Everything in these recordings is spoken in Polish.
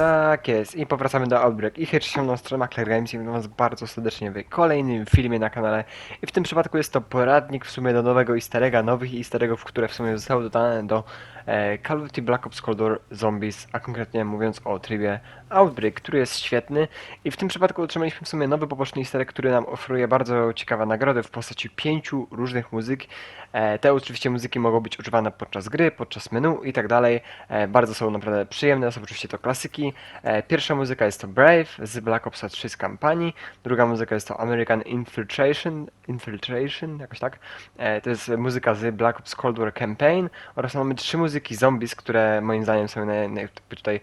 Tak jest, i powracamy do Outbreak. I hej, cześć, na stronę Macler Games i witam was bardzo serdecznie w kolejnym filmie na kanale. I w tym przypadku jest to poradnik w sumie do nowego easter egga, nowych easter eggów, które w sumie zostały dodane do Call of Duty Black Ops Cold War Zombies, a konkretnie mówiąc o trybie Outbreak, który jest świetny. I w tym przypadku otrzymaliśmy w sumie nowy poboczny easter który nam oferuje bardzo ciekawe nagrody w postaci pięciu różnych muzyk. E, te oczywiście muzyki mogą być używane podczas gry, podczas menu i tak dalej. E, bardzo są naprawdę przyjemne, są oczywiście to klasyki. E, pierwsza muzyka jest to Brave z Black Ops 3 z kampanii, druga muzyka jest to American Infiltration, Infiltration jakoś tak. E, to jest muzyka z Black Ops Cold War Campaign oraz mamy trzy muzyki Zombies, które moim zdaniem są naj, naj, tutaj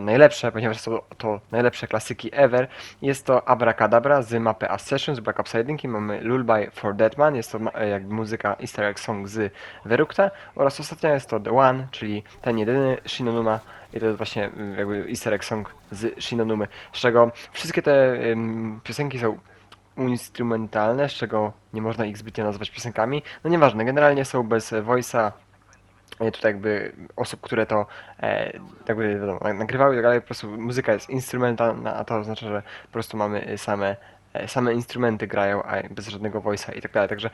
najlepsze, ponieważ są to najlepsze klasyki ever. Jest to Abracadabra z mapy Ascension z Black Ops 1, mamy Lullaby for Deadman, jest to e, jakby muzyka easter egg song z Verukta oraz ostatnia jest to The One, czyli ten jedyny Shinonuma i to jest właśnie y, jakby easter egg song z Shinonumy, z czego wszystkie te piosenki są instrumentalne, z czego nie można ich zbytnio nazwać piosenkami. No nieważne, generalnie są bez voice'a, tutaj jakby osób, które to e, jakby wiadomo, nag- nagrywały i tak dalej, po prostu muzyka jest instrumentalna, a to oznacza, że po prostu mamy same, same instrumenty grają, a bez żadnego voice'a i tak dalej, także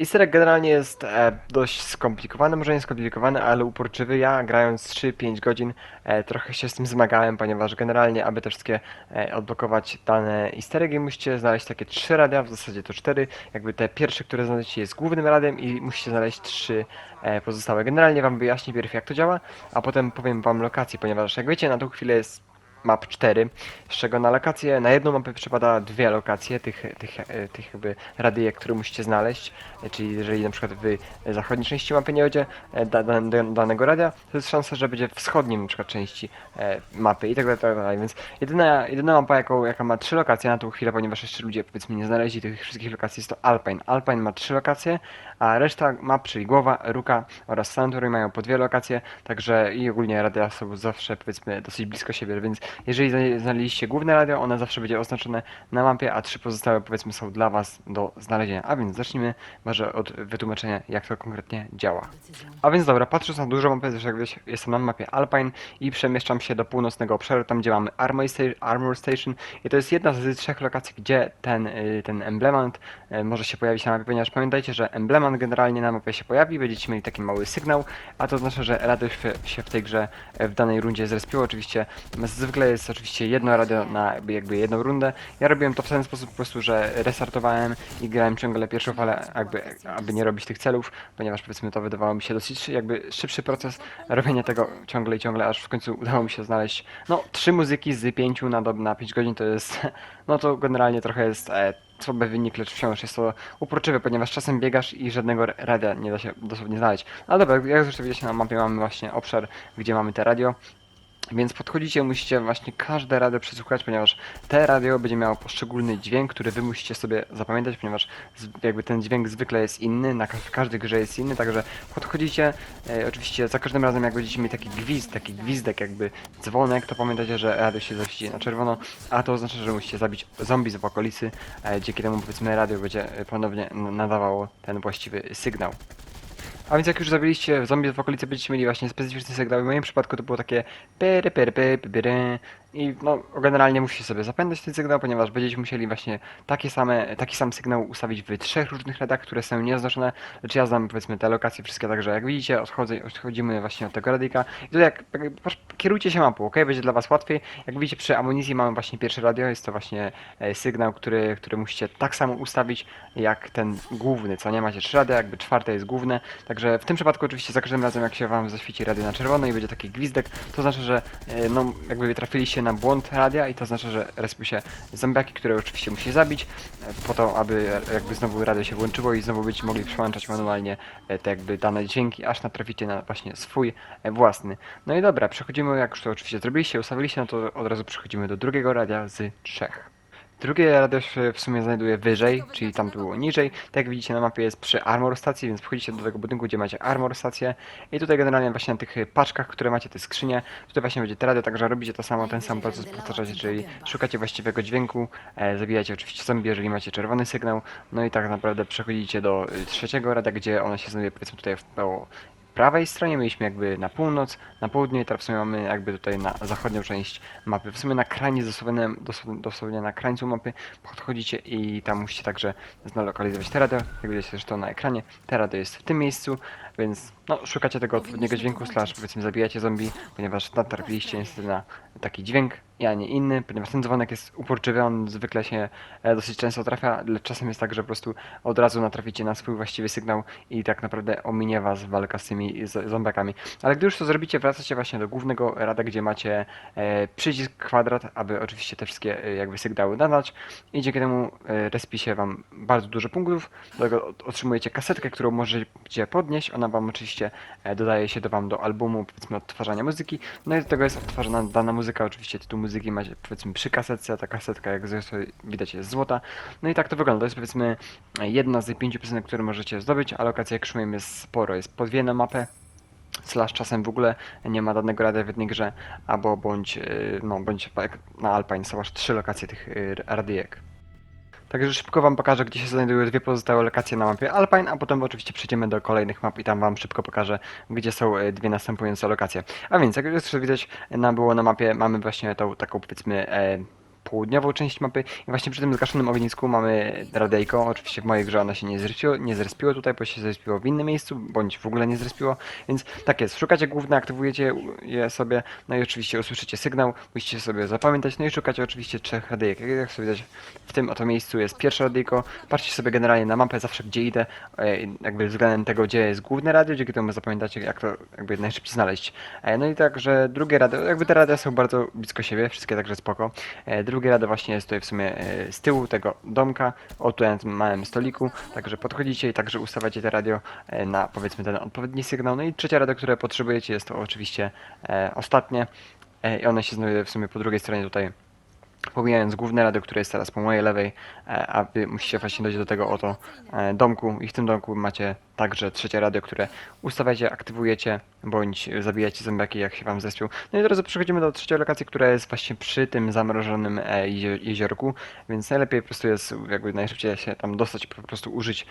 easter egg generalnie jest e, dość skomplikowany, może nie skomplikowany, ale uporczywy. Ja grając 3-5 godzin e, trochę się z tym zmagałem, ponieważ generalnie, aby te wszystkie e, odblokować dane easter eggi, musicie znaleźć takie trzy radia, w zasadzie to cztery. Jakby te pierwsze, które znajdziecie jest głównym radiem i musicie znaleźć trzy e, pozostałe. Generalnie wam wyjaśnię pierw jak to działa, a potem powiem wam lokacje, ponieważ jak wiecie na tą chwilę jest map 4, z czego na lokację, na jedną mapę przypada dwie lokacje tych, tych, e, tych jakby radyjek, które musicie znaleźć, E, czyli jeżeli na przykład w zachodniej części mapy nie będzie e, da, da, da, danego radia, to jest szansa, że będzie w wschodniej na przykład części mapy i tak dalej, tak dalej, więc jedyna, jedyna mapa, jaką, jaka ma trzy lokacje na tą chwilę, ponieważ jeszcze ludzie powiedzmy nie znaleźli tych wszystkich lokacji, jest to Alpine. Alpine ma trzy lokacje, a reszta map, czyli Głowa, Ruka oraz Santory mają po dwie lokacje, także i ogólnie radia są zawsze powiedzmy dosyć blisko siebie, więc jeżeli zna- znaleźliście główne radio, one zawsze będzie oznaczone na mapie, a trzy pozostałe powiedzmy są dla Was do znalezienia. A więc zacznijmy może od wytłumaczenia, jak to konkretnie działa. A więc dobra, patrząc na dużą mapę, zresztą jak wiesz, jestem na mapie Alpine i przemieszczam się do północnego obszaru, tam gdzie mamy Armor Station, i to jest jedna z trzech lokacji, gdzie ten, y, ten emblemant y, może się pojawić na mapie, ponieważ pamiętajcie, że emblemant generalnie na mapie się pojawi, będziecie mieli taki mały sygnał, a to oznacza, że radio się- w tej grze e, w danej rundzie zrespiło. Oczywiście zwykle jest oczywiście jedno radio na jakby, jedną rundę. Ja robiłem to w ten sposób po prostu, że restartowałem i grałem ciągle pierwszą falę, jakby, aby nie robić tych celów, ponieważ powiedzmy to wydawało mi się dosyć jakby szybszy proces robienia tego ciągle i ciągle, aż w końcu udało mi się znaleźć no trzy muzyki z pięciu na, dob- na 5 godzin to jest, no to generalnie trochę jest e, słaby wynik, lecz wciąż jest to uporczywe, ponieważ czasem biegasz i żadnego radia nie da się dosłownie znaleźć. Ale dobra, jak zresztą widzicie na mapie mamy właśnie obszar, gdzie mamy te radio. Więc podchodzicie, musicie właśnie każde radio przesłuchać, ponieważ te radio będzie miało poszczególny dźwięk, który wy musicie sobie zapamiętać, ponieważ z, jakby ten dźwięk zwykle jest inny, na w każdej grze jest inny, także podchodzicie, e, oczywiście za każdym razem jak będziecie mieli taki gwizd, taki gwizdek jakby dzwonek, to pamiętajcie, że radio się zaświeci na czerwono, a to oznacza, że musicie zabić zombie w okolicy, e, dzięki temu powiedzmy radio będzie ponownie nadawało ten właściwy sygnał. A więc jak już zabiliście zombie w okolicy, będziecie mieli właśnie specyficzny sygnał. W moim przypadku to było takie pyry, pyry, pyry, pyry. I no, generalnie musicie sobie zapamiętać ten sygnał, ponieważ będziecie musieli właśnie takie same, taki sam sygnał ustawić w trzech różnych radach, które są nieoznaczone. Lecz ja znam powiedzmy te lokacje wszystkie, także jak widzicie, odchodzę, odchodzimy właśnie od tego radyjka. I tutaj jak, kierujcie się mapą, ok? Będzie dla was łatwiej. Jak widzicie przy amunicji mamy właśnie pierwsze radio, jest to właśnie e, sygnał, który, który musicie tak samo ustawić jak ten główny, co nie macie trzy radia, jakby czwarte jest główne. Także w tym przypadku oczywiście za każdym razem jak się wam zaświeci radio na czerwono i będzie taki gwizdek, to znaczy, że e, no jakby trafiliście na błąd radia i to znaczy, że respią się zombiaki, które oczywiście musicie zabić e, po to, aby jakby znowu radio się włączyło i znowu będziecie mogli przełączać manualnie e, te jakby dane dźwięki, aż natraficie na właśnie swój własny. No i dobra, przechodzimy, jak już to oczywiście zrobiliście, ustawiliście, no to od razu przechodzimy do drugiego radia z trzech. Drugie radio się w sumie znajduje wyżej, czyli tam było niżej. Tak jak widzicie na mapie jest przy Armor stacji, więc wchodzicie do tego budynku, gdzie macie Armor stację. I tutaj generalnie właśnie na tych paczkach, które macie, te skrzynie, tutaj właśnie będzie radio, także robicie to samo, ten sam proces powtarzacie, czyli szukacie właściwego dźwięku, e, zabijacie oczywiście zombie, jeżeli macie czerwony sygnał, no i tak naprawdę przechodzicie do y, trzeciego radia, gdzie ona się znajduje powiedzmy tutaj w, po, prawej stronie, mieliśmy jakby na północ, na południe i teraz w sumie mamy jakby tutaj na zachodnią część mapy. W sumie na kranie, dosłownie, dosłownie, na krańcu mapy podchodzicie i tam musicie także znalokalizować te radio, jak widzicie zresztą na ekranie. Te radio jest w tym miejscu, więc no, szukacie tego odpowiedniego dźwięku, slash powiedzmy zabijacie zombie, ponieważ natrafiliście niestety na taki dźwięk, a nie inny, ponieważ ten dzwonek jest uporczywy, on zwykle się e, dosyć często trafia, lecz czasem jest tak, że po prostu od razu natraficie na swój właściwy sygnał i tak naprawdę ominie was walka z tymi z- zombiakami. Ale gdy już to zrobicie, wracacie właśnie do głównego rada, gdzie macie e, przycisk kwadrat, aby oczywiście te wszystkie e, jakby sygnały nadać i dzięki temu respi wam bardzo dużo punktów, do tego ot- otrzymujecie kasetkę, którą możecie podnieść, ona wam oczywiście dodaje się do wam do albumu, powiedzmy odtwarzania muzyki, no i do tego jest odtwarzana dana muzyka, oczywiście tytuł muzyki macie powiedzmy przy kasetce, ta kasetka jak zresztą widać jest złota, no i tak to wygląda, to jest powiedzmy jedna z pięciu piosenek, które możecie zdobyć, a lokacja jak mówiłem jest sporo, jest po dwie na mapę, slash czasem w ogóle nie ma danego radia w jednej grze, albo bądź, y, no bądź na Alpine są aż trzy lokacje tych y, radyjek. Także szybko wam pokażę, gdzie się znajdują dwie pozostałe lokacje na mapie Alpine, a potem oczywiście przejdziemy do kolejnych map i tam wam szybko pokażę, gdzie są e, dwie następujące lokacje. A więc, jak już widać, na, było na mapie, mamy właśnie tą taką powiedzmy e, południową część mapy i właśnie przy tym zgaszonym ognisku mamy radyjko. Oczywiście w mojej grze ona się nie zrespiło, nie zrespiło tutaj, bo się zrespiło w innym miejscu, bądź w ogóle nie zrespiło, więc tak jest. Szukacie główne, aktywujecie je sobie, no i oczywiście usłyszycie sygnał, musicie sobie zapamiętać, no i szukacie oczywiście trzech radyjek. Jak sobie widać, w tym oto miejscu jest pierwsze radyjko. Patrzcie sobie generalnie na mapę zawsze gdzie idę, e, jakby względem tego gdzie jest główne radio, dzięki temu zapamiętacie jak to jakby najszybciej znaleźć. E, No i także drugie radio, jakby te radia są bardzo blisko siebie, wszystkie także spoko. Drugie radio właśnie jest tutaj w sumie e, z tyłu tego domka, o tu na tym małym stoliku, także podchodzicie i także ustawiacie te radio e, na powiedzmy ten odpowiedni sygnał. No i trzecie radio, które potrzebujecie jest to oczywiście e, ostatnie. I one się znajduje w sumie po drugiej stronie tutaj pomijając główne radio, które jest teraz po mojej lewej, e, a wy musicie właśnie dojść do tego oto e, domku. I w tym domku macie także trzecie radio, które ustawiacie, aktywujecie, bądź zabijacie zombiaki jak się wam zespią. No i teraz przechodzimy do trzeciej lokacji, która jest właśnie przy tym zamrożonym e, jezior- jeziorku, więc najlepiej po prostu jest jakby najszybciej się tam dostać, po prostu użyć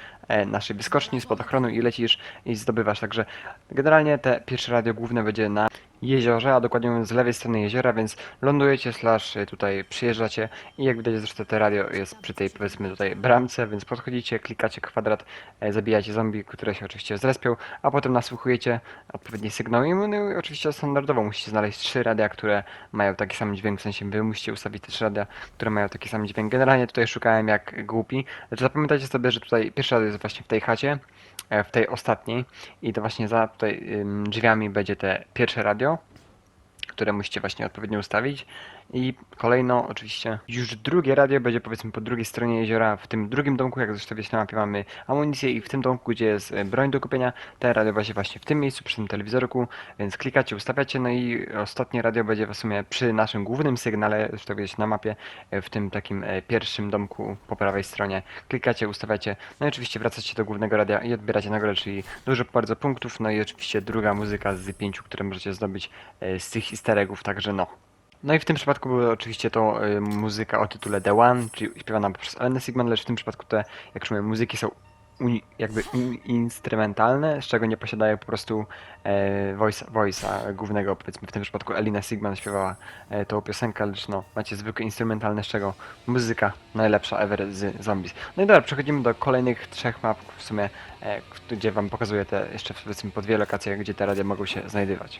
naszej wyskoczni, spadochronu i lecisz i zdobywasz, także generalnie te pierwsze radio główne będzie na jeziorze, a dokładnie mówiąc z lewej strony jeziora, więc lądujecie, slash y, tutaj przyjeżdżacie i jak widać zresztą to radio jest przy tej powiedzmy tutaj bramce, więc podchodzicie, klikacie kwadrat, e, zabijacie zombie, które się oczywiście zrespią, a potem nasłuchujecie odpowiedni sygnał i no, oczywiście standardowo musicie znaleźć trzy radia, które mają taki sam dźwięk, w sensie wy musicie ustawić te trzy radia, które mają taki sam dźwięk. Generalnie tutaj szukałem jak głupi, lecz zapamiętajcie sobie, że tutaj pierwszy radio jest właśnie w tej chacie, w tej ostatniej i to właśnie za tutaj drzwiami będzie te pierwsze radio, które musicie właśnie odpowiednio ustawić. I kolejno oczywiście już drugie radio będzie powiedzmy po drugiej stronie jeziora, w tym drugim domku, jak zresztą wiecie na mapie mamy amunicję i w tym domku, gdzie jest e, broń do kupienia, te radio będzie właśnie w tym miejscu, przy tym telewizorku, więc klikacie, ustawiacie, no i ostatnie radio będzie w sumie przy naszym głównym sygnale, zresztą widzieć na mapie, e, w tym takim e, pierwszym domku po prawej stronie, klikacie, ustawiacie, no i oczywiście wracacie do głównego radia i odbieracie nagrodę, czyli dużo bardzo punktów, no i oczywiście druga muzyka z pięciu, które możecie zdobyć z tych easter eggów, także no. No i w tym przypadku była oczywiście to y, muzyka o tytule The One, czyli śpiewana przez Alan Sigman, lecz w tym przypadku te, jak już mówię, muzyki są uni, jakby in, instrumentalne, z czego nie posiadają po prostu e, voice, voice'a głównego, powiedzmy w tym przypadku Elina Sigman śpiewała e, tą piosenkę, lecz no, macie zwykłe instrumentalne, z czego muzyka najlepsza ever z Zombies. No i dobra, przechodzimy do kolejnych trzech map, w sumie, e, gdzie wam pokazuję te jeszcze powiedzmy po dwie lokacje, gdzie te radia mogą się znajdować.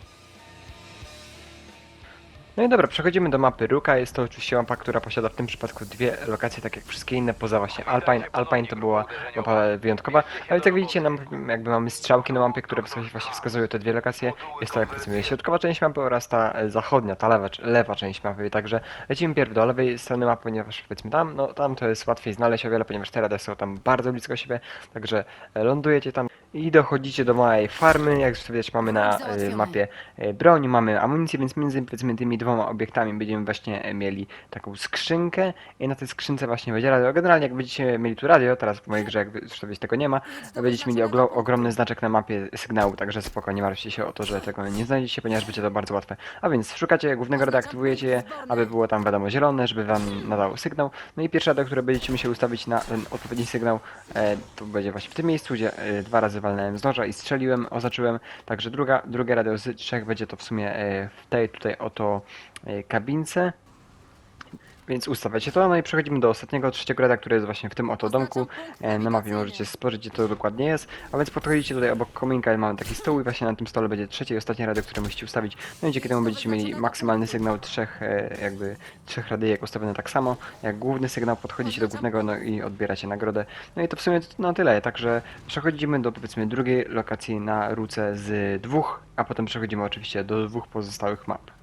No i dobra, przechodzimy do mapy Ruka. Jest to oczywiście mapa, która posiada w tym przypadku dwie lokacje, tak jak wszystkie inne, poza właśnie Alpine. Alpine to była mapa wyjątkowa, ale jak widzicie, nam, jakby mamy strzałki na mapie, które właśnie wskazują te dwie lokacje. Jest to jak powiedzmy środkowa część mapy oraz ta zachodnia, ta lewa, lewa część mapy. Także lecimy pierw do lewej strony mapy, ponieważ powiedzmy tam, no tam to jest łatwiej znaleźć o wiele, ponieważ te rady są tam bardzo blisko siebie, także lądujecie tam i dochodzicie do małej farmy. Jak już widać, mamy na e, mapie e, broń, mamy amunicję, więc między powiedzmy tymi dwoma obiektami będziemy właśnie e, mieli taką skrzynkę i na tej skrzynce właśnie będzie radio. Generalnie jak będziecie mieli tu radio, teraz w mojej grze jak wiecie, tego nie ma, będziecie mieli ogromny znaczek na mapie sygnału, także spoko, nie martwcie się o to, że tego nie znajdziecie, ponieważ będzie to bardzo łatwe. A więc szukacie głównego radia, aktywujecie je, aby było tam wiadomo zielone, żeby wam nadało sygnał. No i pierwsze radio, które będziecie musieli ustawić na ten odpowiedni sygnał, e, to będzie właśnie w tym miejscu, gdzie e, dwa razy walnąłem z noża i strzeliłem, oznaczyłem. Także druga, drugie radio z trzech będzie to w sumie e, w tej tutaj oto e, kabince. Więc ustawiacie to, no i przechodzimy do ostatniego, trzeciego rada, który jest właśnie w tym oto domku. E, Na mapie możecie spojrzeć, gdzie to dokładnie jest. A więc podchodzicie tutaj obok kominka, mamy taki stół i właśnie na tym stole będzie trzecie i ostatnie radio, które musicie ustawić. No i dzięki temu będziecie mieli maksymalny sygnał trzech, e, jakby trzech radyjek ustawione tak samo, jak główny sygnał, podchodzicie do głównego, no i odbieracie nagrodę. No i to w sumie na tyle, także przechodzimy do powiedzmy drugiej lokacji na ruce z dwóch, a potem przechodzimy oczywiście do dwóch pozostałych map.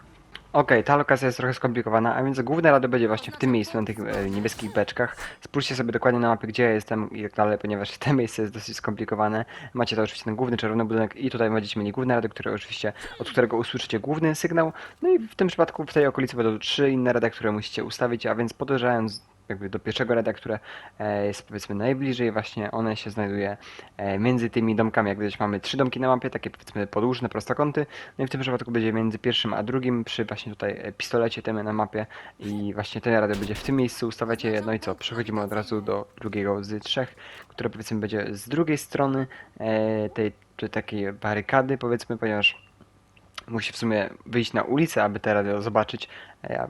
Okej, ta lokacja jest trochę skomplikowana, a więc główne radio będzie właśnie w tym miejscu, na tych e, niebieskich beczkach. Spójrzcie sobie dokładnie na mapie, gdzie ja jestem i tak dalej, ponieważ to miejsce jest dosyć skomplikowane. Macie to oczywiście ten główny czerwony budynek i tutaj będziecie mieli główne radio, które oczywiście, od którego usłyszycie główny sygnał. No i w tym przypadku w tej okolicy będą trzy inne radia, które musicie ustawić, a więc podążając jakby do pierwszego radia, które e, jest powiedzmy najbliżej, właśnie one się znajduje e, między tymi domkami. Jak widać mamy trzy domki na mapie, takie powiedzmy podłużne prostokąty. No i w tym przypadku będzie między pierwszym a drugim przy właśnie tutaj e, pistolecie tym na mapie i właśnie ten radio będzie w tym miejscu, ustawiacie. No i co, przechodzimy od razu do drugiego z trzech, które powiedzmy będzie z drugiej strony tej czy takiej barykady powiedzmy, ponieważ musi w sumie wyjść na ulicę, aby te radio zobaczyć. E,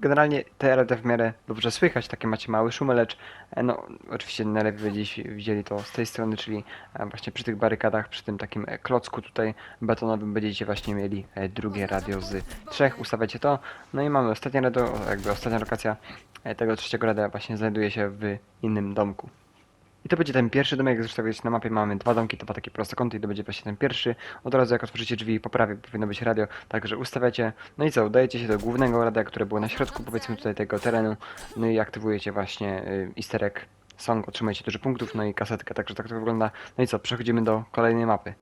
generalnie te radio w miarę dobrze słychać, takie macie małe szumy, lecz e, no oczywiście najlepiej będziecie widzieli to z tej strony, czyli e, właśnie przy tych barykadach, przy tym takim klocku tutaj betonowym będziecie właśnie mieli drugie radio z trzech, ustawiacie to. No i mamy ostatnie radio, jakby ostatnia lokacja tego trzeciego radia właśnie znajduje się w innym domku. I to będzie ten pierwszy domek, jak zresztą na mapie mamy dwa domki, to dwa takie prostokąty i to będzie właśnie ten pierwszy. Od razu jak otworzycie drzwi po prawej powinno być radio, także ustawiacie. No i co, udajecie się do głównego radia, które było na środku powiedzmy tutaj tego terenu. No i aktywujecie właśnie y, easter egg song, otrzymujecie dużo punktów, no i kasetkę, także tak to wygląda. No i co, przechodzimy do kolejnej mapy.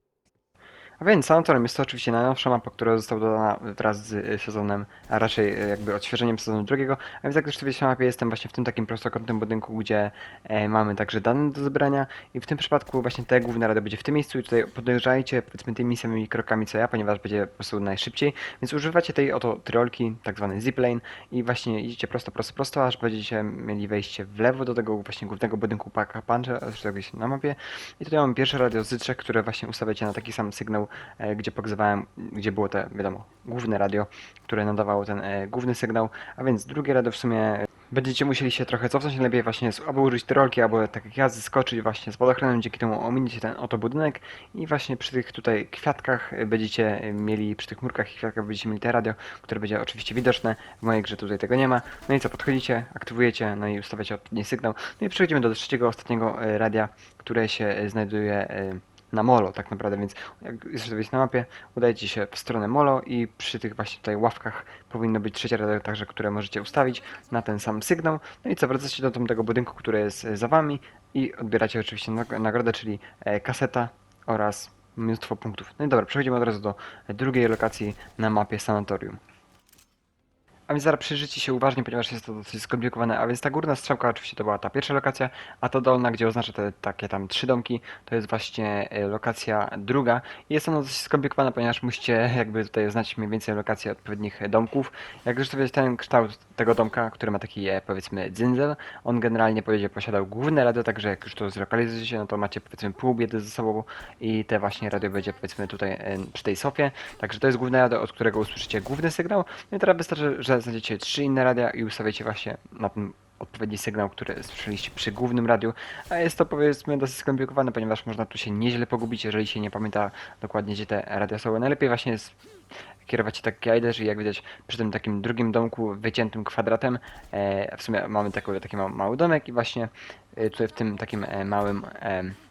A więc Sanatorium jest to oczywiście najnowsza mapa, która została dodana wraz z y, sezonem, a raczej y, jakby odświeżeniem sezonu drugiego. A więc jak już wiecie na mapie jestem właśnie w tym takim prostokątnym budynku, gdzie e, mamy także dane do zebrania. I w tym przypadku właśnie te główne rady będzie w tym miejscu. I tutaj podążajcie powiedzmy tymi samymi krokami co ja, ponieważ będzie po prostu najszybciej, więc używacie tej oto tyrolki, tak zwany ziplane i właśnie idziecie prosto, prosto, prosto, aż będziecie mieli wejście w lewo do tego właśnie głównego budynku Paka Puncha, zresztą na mapie. I tutaj mamy pierwsze radio z które właśnie ustawiacie na taki sam sygnał, e, gdzie pokazywałem, gdzie było te, wiadomo, główne radio, które nadawało ten e, główny sygnał, a więc drugie radio w sumie Będziecie musieli się trochę cofnąć, lepiej właśnie albo użyć tyrolki, albo tak jak ja zeskoczyć właśnie z wodochronem, dzięki temu ominiecie ten oto budynek i właśnie przy tych tutaj kwiatkach będziecie mieli, przy tych murkach i kwiatkach będziecie mieli te radio, które będzie oczywiście widoczne, w mojej grze tutaj tego nie ma. No i co, podchodzicie, aktywujecie, no i ustawiacie odpowiedni sygnał. No i przechodzimy do trzeciego, ostatniego radia, które się znajduje na molo tak naprawdę, więc jak jesteście na mapie, udajecie się w stronę molo i przy tych właśnie tutaj ławkach powinno być trzecie radio także, które możecie ustawić na ten sam sygnał. No i co, wracacie do tamtego budynku, który jest e, za wami i odbieracie oczywiście nag- nagrodę, czyli e, kaseta oraz mnóstwo punktów. No i dobra, przechodzimy od razu do drugiej lokacji na mapie sanatorium. A więc zaraz przyjrzyjcie się uważnie, ponieważ jest to dosyć skomplikowane. A więc ta górna strzałka oczywiście to była ta pierwsza lokacja, a ta dolna, gdzie oznacza te takie tam trzy domki, to jest właśnie e, lokacja druga. I jest ona dosyć skomplikowana, ponieważ musicie jakby tutaj oznaczyć mniej więcej lokację odpowiednich domków. Jak zresztą wiecie, ten kształt tego domka, który ma taki e, powiedzmy dzyndzel, on generalnie będzie posiadał główne radio, także jak już to zlokalizujecie, no to macie powiedzmy pół biedy ze sobą i te właśnie radio będzie powiedzmy tutaj e, przy tej sofie. Także to jest główne radio, od którego usłyszycie główny sygnał. No i teraz wystarczy, że znajdziecie trzy inne radia i ustawiacie właśnie na ten odpowiedni sygnał, który słyszeliście przy głównym radiu. A jest to powiedzmy dosyć skomplikowane, ponieważ można tu się nieźle pogubić, jeżeli się nie pamięta dokładnie, gdzie te radia są. Najlepiej właśnie jest kierować się tak guide, i jak widać przy tym takim drugim domku wyciętym kwadratem, e, w sumie mamy taki, taki mały, domek i właśnie e, tutaj w tym takim e, małym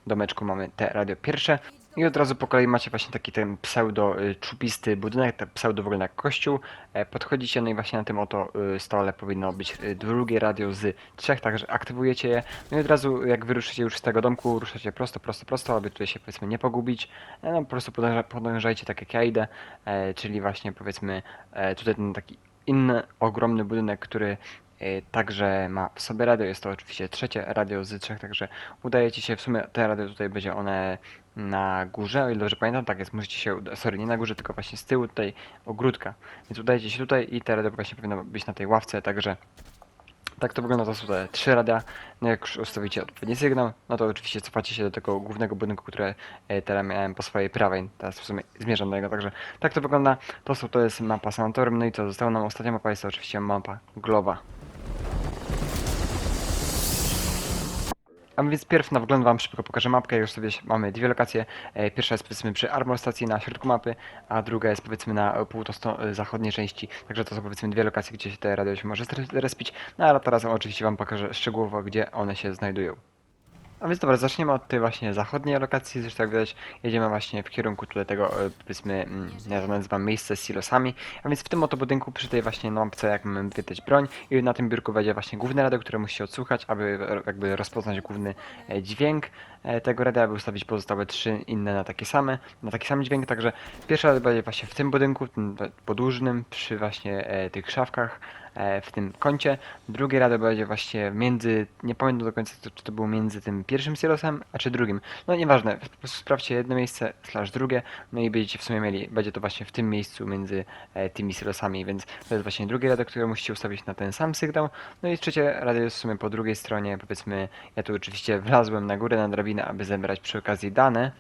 domeczku mamy te radio pierwsze. I od razu po kolei macie właśnie taki ten pseudo y, czupisty budynek, tak pseudo w ogóle jak kościół. E, Podchodzicie, no i właśnie na tym oto y, stole powinno być y, drugie radio z trzech, także aktywujecie je. No i od razu jak wyruszycie już z tego domku, ruszacie prosto, prosto, prosto, aby tutaj się powiedzmy nie pogubić. E, No po prostu podąża, podążajcie tak jak ja idę, e, czyli właśnie powiedzmy tutaj ten taki inny ogromny budynek, który także ma w sobie radio. Jest to oczywiście trzecie radio z trzech, także udajecie się, w sumie te radio tutaj będzie one na górze, o ile dobrze pamiętam, tak jest, musicie się, sorry, nie na górze, tylko właśnie z tyłu tutaj ogródka. Więc udajecie się tutaj i te radio właśnie powinno być na tej ławce, także Tak to wygląda, to są te trzy radia. No jak już ustawicie odpowiedni sygnał, no to oczywiście cofacie się do tego głównego budynku, które e, teraz miałem po swojej prawej. Teraz w sumie zmierzam do niego, także tak to wygląda. To są, to jest mapa sanatorium, no i co, została nam ostatnia mapa, jest to oczywiście mapa Globa. A więc pierw na wgląd wam szybko pokażę mapkę, już sobie mamy dwie lokacje. E, Pierwsza jest powiedzmy przy Armor Stacji na środku mapy, a druga jest powiedzmy na północno-zachodniej części. Także to są powiedzmy dwie lokacje, gdzie się te radio się może respić. No ale teraz oczywiście wam pokażę szczegółowo, gdzie one się znajdują. A więc dobra, zaczniemy od tej właśnie zachodniej lokacji, zresztą jak widać jedziemy właśnie w kierunku tutaj tego e, powiedzmy, mm, ja to nazywam miejsce z silosami, a więc w tym oto budynku przy tej właśnie lampce jak mamy wydać broń i na tym biurku będzie właśnie główne radio, które musicie odsłuchać, aby jakby rozpoznać główny e, dźwięk e, tego radia, aby ustawić pozostałe trzy inne na takie same, na taki sam dźwięk, także pierwszy radio będzie właśnie w tym budynku, tym podłużnym, przy właśnie tych szafkach, w tym kącie. Drugie radio będzie właśnie między, nie pamiętam do końca, czy to było między tym pierwszym silosem, a czy drugim. No nieważne, po prostu sprawdźcie jedno miejsce, slash drugie, no i będziecie w sumie mieli, będzie to właśnie w tym miejscu między e, tymi silosami, więc to jest właśnie drugie radio, które musicie ustawić na ten sam sygnał. No i trzecie radio jest w sumie po drugiej stronie, powiedzmy, ja tu oczywiście wlazłem na górę na drabinę, aby zebrać przy okazji dane.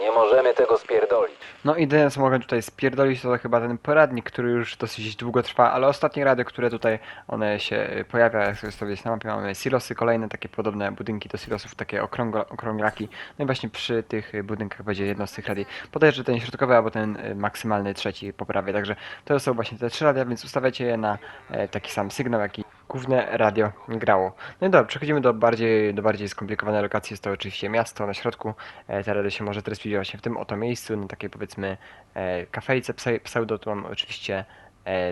Nie możemy tego spierdolić. No i jedyne co mogę tutaj spierdolić to chyba ten poradnik, który już dosyć długo trwa, ale ostatnie radio, które tutaj one się y, pojawia, jak sobie sobie na mapie mamy silosy, kolejne takie podobne budynki do silosów, takie okrągło, okrąglaki. No i właśnie przy tych y, budynkach będzie jedno z tych radii. Podejrzę ten środkowy albo ten y, maksymalny trzeci po prawej, także to są właśnie te trzy radia, więc ustawiacie je na e, taki sam sygnał, jaki główne radio grało. No i dobra, przechodzimy do bardziej, do bardziej skomplikowanej lokacji, jest to oczywiście miasto na środku. E, radio się może trespić właśnie w tym oto miejscu, na takiej powiedzmy e, kafejce pse- pseudo, tu mam oczywiście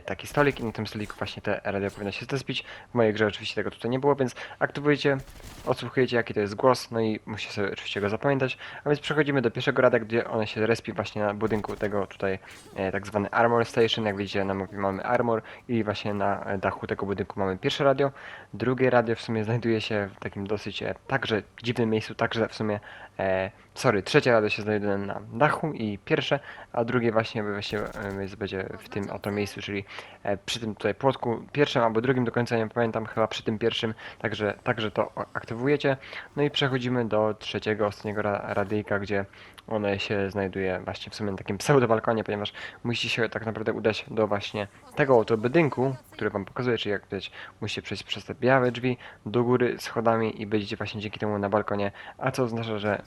taki stolik i na tym stoliku właśnie te radio powinno się zrespić. W mojej grze oczywiście tego tutaj nie było, więc aktywujecie, odsłuchujecie jaki to jest głos, no i musicie sobie oczywiście go zapamiętać. A więc przechodzimy do pierwszego radia, gdzie one się respi właśnie na budynku tego tutaj e, tak zwany Armor Station. Jak widzicie na mapie mamy Armor i właśnie na e, dachu tego budynku mamy pierwsze radio. Drugie radio w sumie znajduje się w takim dosyć e, także dziwnym miejscu, także w sumie e, sorry, trzecie radio się znajduje na dachu i pierwsze, a drugie właśnie właśnie e, będzie w tym oto miejscu, czyli e, przy tym tutaj płotku pierwszym albo drugim do końca nie pamiętam, chyba przy tym pierwszym, także, także to aktywujecie. No i przechodzimy do trzeciego, ostatniego ra radyjka, gdzie one się znajduje właśnie w sumie na takim pseudo balkonie, ponieważ musicie się tak naprawdę udać do właśnie tego oto budynku, który wam pokazuję, czyli jak widać musicie przejść przez te białe drzwi do góry schodami i będziecie właśnie dzięki temu na balkonie, a co oznacza, że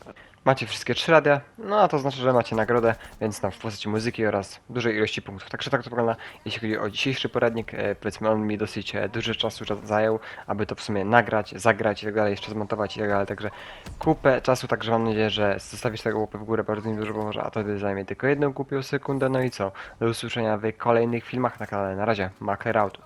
macie wszystkie trzy radia, no a to oznacza, że macie nagrodę, więc tam w postaci muzyki oraz dużej ilości punktów. Także tak to wygląda, jeśli chodzi o dzisiejszy poradnik, e, powiedzmy on mi dosyć e, dużo czasu cza- zajął, aby to w sumie nagrać, zagrać i tak dalej, jeszcze zmontować i tak dalej, także kupę czasu, także mam nadzieję, że zostawisz tego łapę górę bardzo mi dużo pomoże, a to zajmie tylko jedną głupią sekundę, no i co? Do usłyszenia w kolejnych filmach na kanale, na razie, Makler Out.